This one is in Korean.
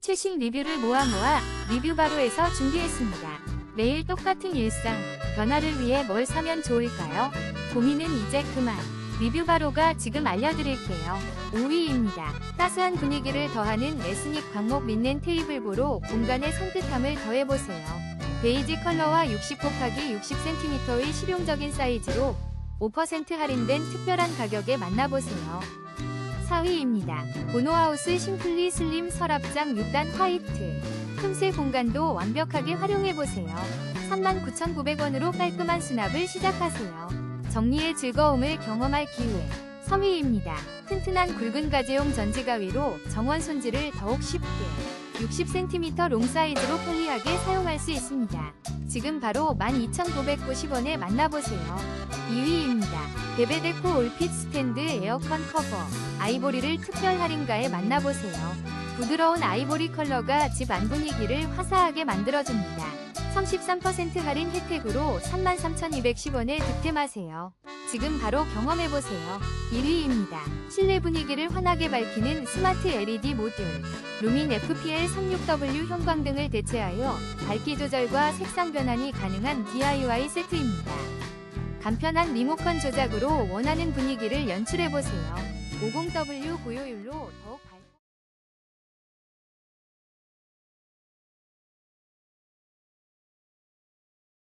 최신 리뷰를 모아 모아 리뷰 바로에서 준비했습니다. 매일 똑같은 일상, 변화를 위해 뭘 사면 좋을까요? 고민은 이제 그만. 리뷰 바로가 지금 알려드릴게요. 5위입니다. 따스한 분위기를 더하는 에스닉 광목 믿는 테이블보로 공간의 산뜻함을 더해보세요. 베이지 컬러와 60 곱하기 60cm의 실용적인 사이즈로 5% 할인된 특별한 가격에 만나보세요. 4위입니다. 보노하우스 심플리 슬림 서랍장 6단 화이트. 틈새 공간도 완벽하게 활용해보세요. 39,900원으로 깔끔한 수납을 시작하세요. 정리의 즐거움을 경험할 기회. 3위입니다. 튼튼한 굵은 가재용 전지가위로 정원 손질을 더욱 쉽게 60cm 롱 사이즈로 편리하게 사용할 수 있습니다. 지금 바로 12,990원에 만나보세요. 2위입니다. 베베데코 올핏 스탠드 에어컨 커버 아이보리를 특별 할인가에 만나보세요. 부드러운 아이보리 컬러가 집 안 분위기를 화사하게 만들어줍니다. 33% 할인 혜택으로 33,210원에 득템하세요. 지금 바로 경험해보세요. 1위입니다. 실내 분위기를 환하게 밝히는 스마트 LED 모듈. 루민 FPL 36W 형광등을 대체하여 밝기 조절과 색상 변환이 가능한 DIY 세트입니다. 간편한 리모컨 조작으로 원하는 분위기를 연출해보세요. 50W 고효율로 더욱 밝